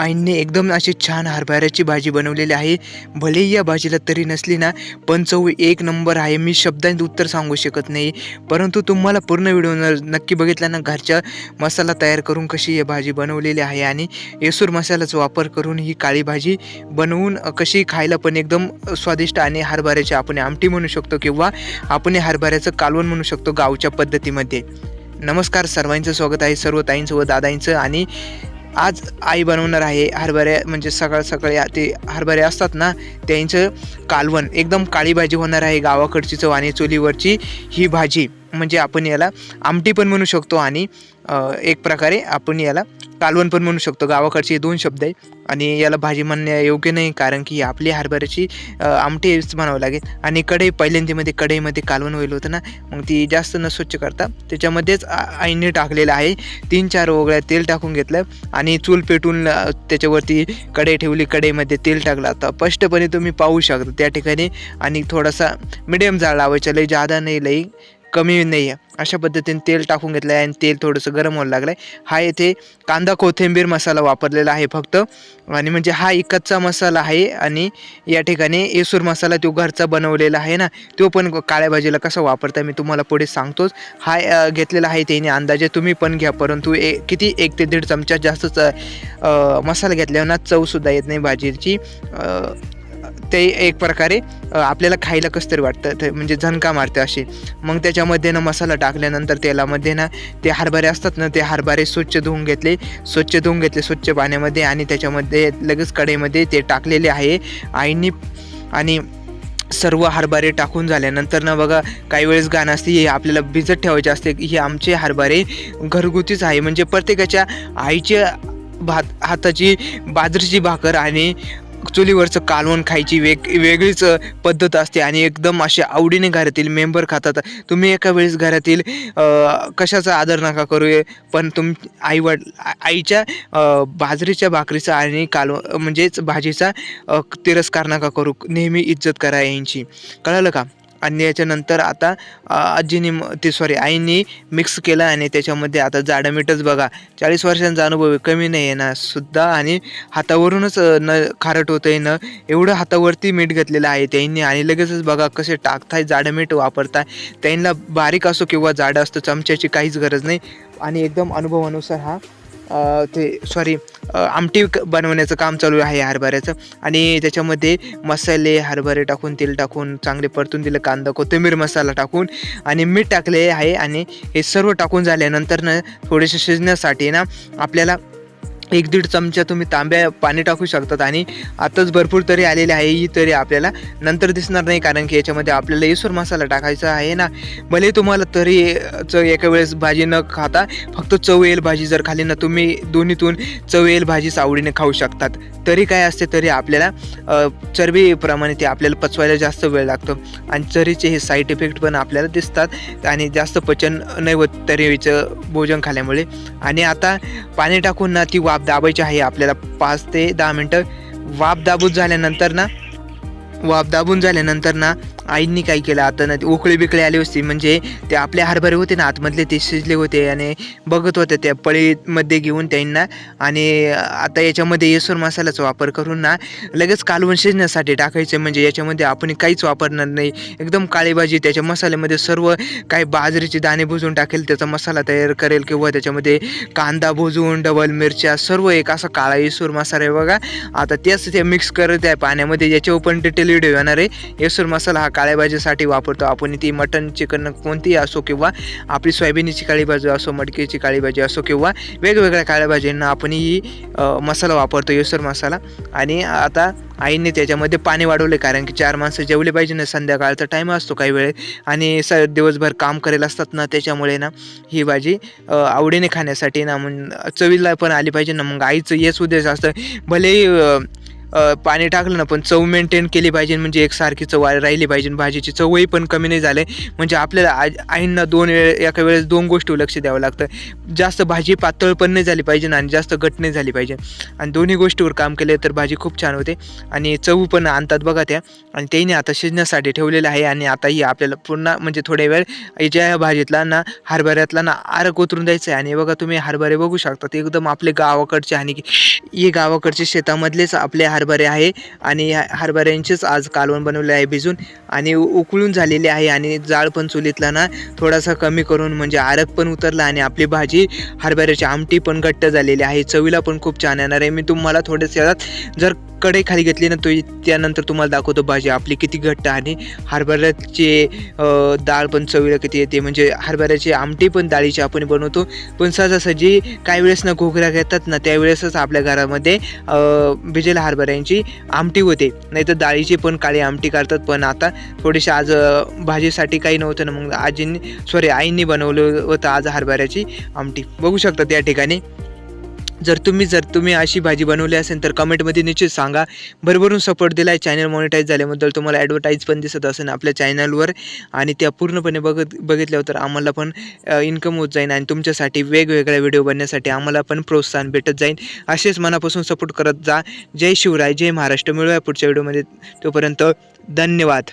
आईंनी एकदम अशी छान हरभऱ्याची भाजी बनवलेली आहे. भलेही या भाजीला तरी नसली ना पण चव एक नंबर आहे. मी शब्दांत उत्तर सांगू शकत नाही. परंतु तुम्हाला पूर्ण व्हिडिओ नक्की बघितला ना घरच्या मसाला तयार करून कशी ही भाजी बनवलेली आहे आणि येसूर मसाल्याचा वापर करून ही काळी भाजी बनवून कशी खायला पण एकदम स्वादिष्ट आणि हरभऱ्याची आपण आमटी म्हणू शकतो किंवा आपण हे हरभऱ्याचं कालवण म्हणू शकतो गावच्या पद्धतीमध्ये. नमस्कार सर्वांचं स्वागत आहे. सर्व ताईंचं व दादाईंचं आणि आज आई बनवणार आहे. हरभऱ्या म्हणजे सकाळ सकाळी ते हरभरे असतात ना त्यांचं कालवण. एकदम काळी भाजी होणार आहे. गावाकडची चव आणि चुलीवरची ही भाजी. म्हणजे आपण याला आमटी पण म्हणू शकतो आणि एक प्रकारे आपण याला कालवण पण म्हणू शकतो. गावाकडचे हे दोन शब्द आहे आणि याला भाजी म्हणणे योग्य नाही कारण की आपली हरभऱ्याची आमटीच म्हणावं लागेल. आणि कढई पहिल्यांदीमध्ये कढईमध्ये कालवण होईल होतं ना मग ती जास्त न स्वच्छ करता त्याच्यामध्येच आईने टाकलेलं आहे. तीन चार ओगळ्या तेल टाकून घेतलं आणि चूल पेटून त्याच्यावरती कढई ठेवली. कढईमध्ये तेल टाकलं. आता स्पष्टपणे तुम्ही पाहू शकता त्या ठिकाणी आणि थोडासा मिडियम जाळ लावायचा. लई जादा नाही लई कमी नाही आहे अशा पद्धतीने तेल टाकून घेतलं आहे आणि तेल थोडंसं गरम व्हायला लागलं आहे हा येथे कांदा कोथिंबीर मसाला वापरलेला आहे फक्त. आणि म्हणजे हा इकतचा मसाला आहे आणि या ठिकाणी येसूर मसाला तो घरचा बनवलेला आहे ना तो पण काळ्या भाजीला कसा वापरता मी तुम्हाला पुढे सांगतोच. हा घेतलेला आहे त्याने अंदाजे तुम्ही पण घ्या परंतु ए किती एक ते दीड चमचा जास्तच मसाला घेतल्यावर ना चवसुद्धा येत नाही भाजीची. ते एक प्रकारे आपल्याला खायला कसं तरी वाटतं ते म्हणजे झणका मारते अशी मग त्याच्यामध्ये ना मसाला टाकल्यानंतर तेलामध्ये ना ते हरभरे असतात ना ते हरभरे स्वच्छ धुवून घेतले स्वच्छ धुवून घेतले स्वच्छ पाण्यामध्ये आणि त्याच्यामध्ये लगेच कढईमध्ये ते टाकलेले आहे. आईनी आणि सर्व हरभरे टाकून झाल्यानंतर ना बघा काही वेळेस गाणं असते हे आपल्याला भिजत ठेवायचे असते हे आमचे हरभरे घरगुतीच आहे. म्हणजे प्रत्येकाच्या आईच्या भात हाताची बाजरीची भाकर आणि चुलीवरचं कालवण खायची वेग वेगळीच पद्धत असते आणि एकदम असे आवडीने घरातील मेंबर खातात. तुम्ही एका वेळेस घरातील कशाचा आदर नका करू पण तुम आईवड आईच्या बाजरीच्या भाकरीचा आणि कालव म्हणजेच भाजीचा तिरस्कार नका करू. नेहमी इज्जत करा यांची. कळालं का? आणि याच्यानंतर आता आजीने म- ते सॉरी आईने मिक्स केलं आणि त्याच्यामध्ये आता जाडं मीठच बघा. चाळीस वर्षांचा अनुभव कमी नाही आहे ना सुद्धा आणि हातावरूनच न खारट होतं आहे न एवढं हातावरती मीठ घेतलेलं आहे त्यांनी. आणि लगेचच बघा कसे टाकताय जाडं मीठ वापरताय. त्यांना बारीक असो किंवा जाडं असतो चमच्याची काहीच गरज नाही. आणि एकदम अनुभवानुसार हा ते सॉरी आमटी बनवण्याचं काम चालू आहे हरभऱ्याचं. आणि त्याच्यामध्ये मसाले हरभरे टाकून तेल टाकून चांगले परतून दिलं कांदा कोथिंबीर मसाला टाकून आणि मीठ टाकले आहे. आणि हे सर्व टाकून झाल्यानंतर ना थोडेसे शिजण्यासाठी ना आपल्याला एक दीड चमचा तुम्ही तांब्या पाणी टाकू शकतात आणि आताच भरपूर तरी आलेले आहे ही तरी आपल्याला नंतर दिसणार नाही कारण की याच्यामध्ये आपल्याला येसूर मसाला टाकायचा आहे ना. भले तुम्हाला तरी च एका वेळेस भाजी न खाता फक्त चव येईल भाजी जर खाली ना तुम्ही दोन्हीतून चव येईल भाजीच आवडीने खाऊ शकतात. तरी काय असते तरी आपल्याला चरबीप्रमाणे ते आपल्याला पचवायला जास्त वेळ लागतो. आणि चरीचे हे साईड इफेक्ट पण आपल्याला दिसतात आणि जास्त पचन नाही होत तरीचं भोजन खाल्यामुळे आणि आता पाणी टाकून ना ती वाफ दाबायची आहे आपल्याला पाच ते दहा मिनटं. वाफ दाबून झाल्यानंतर ना वाफ दाबून झाल्यानंतर ना आईंनी काय केलं? आता ना ती उकळी बिकळी आली होती. म्हणजे ते आपले हरभरे होते ना आतमधले ते शिजले होते आणि बघत होते त्या पळीमध्ये घेऊन त्यांना. आणि आता याच्यामध्ये येसूर मसाल्याचा वापर करून ना लगेच कालवण शिजण्यासाठी टाकायचं. म्हणजे याच्यामध्ये आपण काहीच वापरणार नाही. एकदम काळी भाजी त्याच्या मसाल्यामध्ये सर्व काही बाजरीचे दाणे भुजून टाकेल त्याचा मसाला तयार करेल किंवा त्याच्यामध्ये कांदा भुजून डबल मिरच्या सर्व एक असा काळा येसूर मसाला आहे बघा. आता तेच ते मिक्स करत आहे पाण्यामध्ये. याच्यावर पण डिटेल व्हिडिओ येणार आहे. येसूर मसाला हा काळ्या भाजीसाठी वापरतो. आपण ती मटन चिकन कोणतीही असो किंवा आपली सोयाबीनची काळी भाजी असो मटकीची काळी भाजी असो किंवा वेगवेगळ्या काळ्या भाजींना आपण ही मसाला वापरतो येसर मसाला. आणि आता आईने त्याच्यामध्ये पाणी वाढवले कारण की चार माणसं जेवले पाहिजे ना संध्याकाळचा टाईम असतो काही वेळेत. आणि स दिवसभर काम करेल असतात ना त्याच्यामुळे ना ही भाजी आवडीने खाण्यासाठी ना मग चवीला पण आली पाहिजे ना. मग आईचं येस उद्देश असतं भलेही पाणी टाकलं ना पण चव मेंटेन केली पाहिजे म्हणजे एकसारखी चव राहिली पाहिजे. भाजीची चवही पण कमी नाही झाले. म्हणजे आपल्याला आज आईंना दोन वेळ एका वेळेस दोन गोष्टीवर लक्ष द्यावं लागतं. जास्त भाजी पातळ पण नाही झाली पाहिजे आणि जास्त घट नाही झाली पाहिजे. आणि दोन्ही गोष्टीवर काम केले तर भाजी खूप छान होते. आणि चव पण आणतात बघा त्या. आणि त्याने आता शिजण्यासाठी ठेवलेलं आहे आणि आता ही आपल्याला पुन्हा म्हणजे थोड्या वेळ ज्या भाजीतला ना हरभऱ्यातला ना आरक उतरून द्यायचं आहे आणि बघा तुम्ही हरभरे बघू शकता ते एकदम आपले गावाकडचे आणि हे गावाकडचे शेतामधलेच आपले हरभरे आहे आणि हरभऱ्यांचेच आज कालवण बनवले आहे भिजून आणि उ- उकळून झालेले आहे आणि जाळ पण चुलीतला ना थोडासा कमी करून म्हणजे आरक पण उतरला आणि आपली भाजी हरभऱ्याची आमटी पण घट्ट झालेली आहे. चवीला पण खूप छान येणार आहे. मी तुम्हाला थोड्याच जर कढई खाली घेतली ना तो त्यानंतर तुम्हाला दाखवतो भाजी आपली किती घट्ट आणि हरभऱ्याचे डाळ पण चवीला किती येते. म्हणजे हरभऱ्याची आमटी पण डाळीची आपण बनवतो. पण सहजासहजी काही वेळेस ना घोगऱ्या घेतात ना त्यावेळेसच आपल्या घरामध्ये भिजेला हरभऱ्यांची आमटी होते. नाही तर डाळीची पण काळी आमटी करतात. पण आता थोडीशी आज भाजीसाठी काही नव्हतं ना मग आजींनी सॉरी आईंनी बनवलं होतं आज हरभऱ्याची आमटी. बघू शकतात त्या ठिकाणी. जर तुम्ही जर तुम्ही अशी भाजी बनवली असेल तर कमेंटमध्ये निश्चित सांगा. भरभरून सपोर्ट दिला आहे चॅनल मॉनिटाईज झाल्याबद्दल तुम्हाला ॲडव्हर्टाईज पण दिसत असेल आपल्या चॅनलवर आणि त्या पूर्णपणे बघत बघितल्यावर तर आम्हाला पण इन्कम होत जाईल आणि तुमच्यासाठी वेगवेगळ्या व्हिडिओ बनण्यासाठी आम्हाला पण प्रोत्साहन भेटत जाईल. असेच मनापासून सपोर्ट करत जा. जय शिवराय जय महाराष्ट्र. मिळूया पुढच्या व्हिडिओमध्ये तोपर्यंत धन्यवाद.